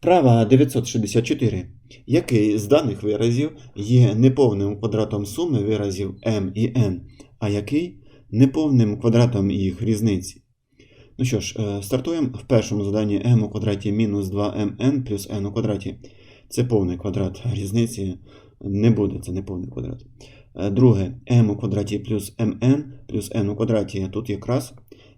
Вправа 964. Який з даних виразів є неповним квадратом суми виразів m і n, а який неповним квадратом їх різниці? Ну що ж, е, стартуємо в першому заданні m у квадраті мінус 2mn плюс n у квадраті. Це повний квадрат різниці не буде, це не повний квадрат. Е, Друге, m у квадраті плюс mn плюс n у квадраті. Тут якраз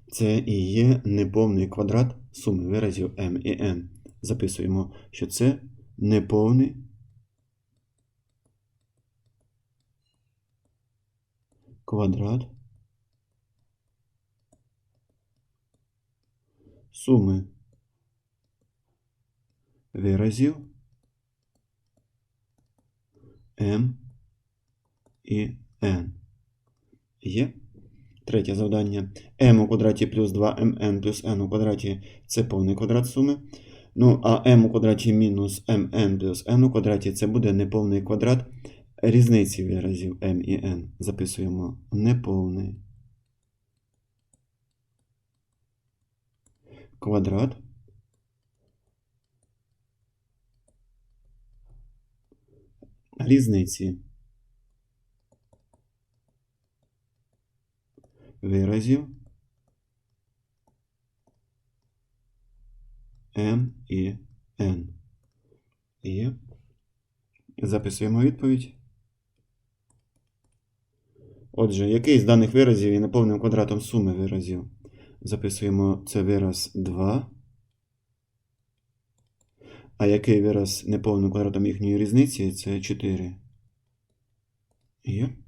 це і є неповний квадрат суми виразів m і n. Записуємо, що це неповний квадрат суми виразів m і n. Є. Третє завдання. m у квадраті плюс 2mn плюс n у квадраті це повний квадрат суми. Ну, а m у квадраті мінус mn плюс n у квадраті це буде неповний квадрат різниці виразів m і n. Записуємо неповний квадрат різниці виразів m і n. І записуємо відповідь. Отже, який з даних виразів є неповним квадратом суми виразів? Записуємо це вираз 2. А який вираз неповним квадратом їхньої різниці? Це 4. Є.